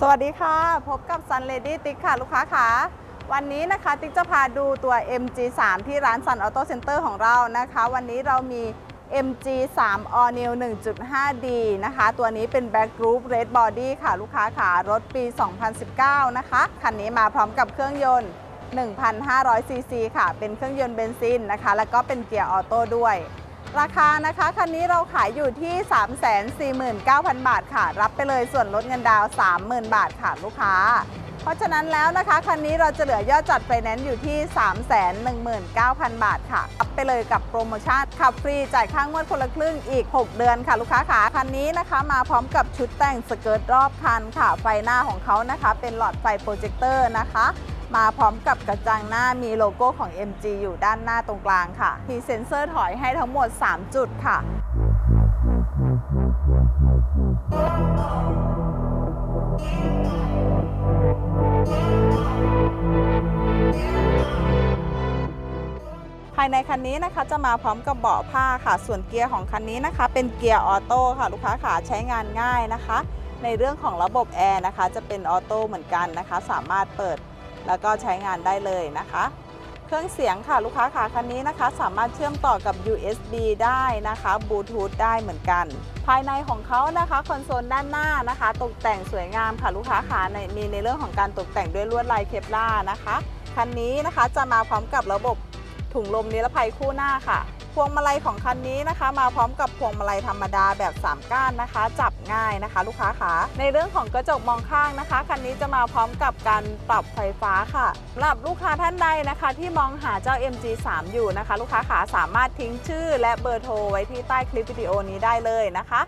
สวัสดีค่ะ พบกับ Sun Lady ติ๊กค่ะ ลูกค้าค่ะวันนี้นะคะติ๊กจะพาดูตัว MG3 ที่ร้าน Sun Auto Center ของเรานะคะ วันนี้เรามี MG3 All New 1.5D นะคะ ตัวนี้เป็น Back Group Red Body ค่ะ ลูกค้าค่ะ รถปี 2019 นะคะ คันนี้มาพร้อมกับเครื่องยนต์ 1,500ซีซีค่ะ เป็นเครื่องยนต์เบนซินนะคะ แล้วก็เป็นเกียร์ออโต้ด้วย ราคานะคะคันนี้เราขายอยู่ที่ 349,000 บาทค่ะ รับไปเลยส่วนลดเงินดาวน์30,000 บาทค่ะลูกค้า เพราะฉะนั้นแล้วนะคะคันนี้เราจะเหลือยอดจัดไฟแนนซ์อยู่ที่ 319,000 บาทค่ะ รับไปเลยกับโปรโมชั่นขับฟรีจ่ายค่างวดคนละครึ่งอีก 6 เดือนค่ะ ลูกค้าขาคันนี้นะคะ มาพร้อมกับชุดแต่งสเกิร์ตรอบคันค่ะ ไฟหน้าของเขานะคะ เป็นหลอดไฟโปรเจคเตอร์นะคะ มาพร้อมกับกระจังหน้ามีโลโก้ของ MG อยู่ด้านหน้าตรงกลางค่ะ มีเซ็นเซอร์ถอยให้ทั้งหมด 3 จุดค่ะภายในคันนี้นะคะจะมาพร้อมกับเบาะผ้าค่ะ ส่วนเกียร์ของคันนี้นะคะ เป็นเกียร์ออโต้ค่ะ ลูกค้าขาใช้งานง่ายนะคะ ในเรื่องของระบบแอร์นะคะ จะเป็นออโต้เหมือนกันนะคะ สามารถเปิด แล้วก็ใช้งานได้เลยนะคะ เครื่องเสียงค่ะลูกค้าขาคันนี้นะคะ สามารถเชื่อมต่อกับ USB ได้นะคะบลูทูธได้เหมือนกัน ภายในของเขานะคะคอนโซลด้านหน้านะคะ ตกแต่งสวยงามค่ะลูกค้าขาในมีในเรื่องของการตกแต่งด้วยลวดลายเคปลาร์นะคะคันนี้นะคะจะมาพร้อมกับระบบ ถุงลมนิรภัยคู่หน้าค่ะ พวงมาลัยของคันนี้นะคะ มาพร้อมกับพวงมาลัยธรรมดาแบบ 3 ก้านนะคะ จับง่ายนะคะ ลูกค้าขาในเรื่องของกระจกมองข้างนะคะคันนี้จะมาพร้อมกับการปรับไฟฟ้าค่ะสำหรับลูกค้าท่านใดนะคะ ที่มองหาเจ้า MG3 อยู่นะคะ ลูกค้าขาสามารถทิ้งชื่อและเบอร์โทรไว้ที่ใต้คลิปวิดีโอนี้ได้เลยนะคะ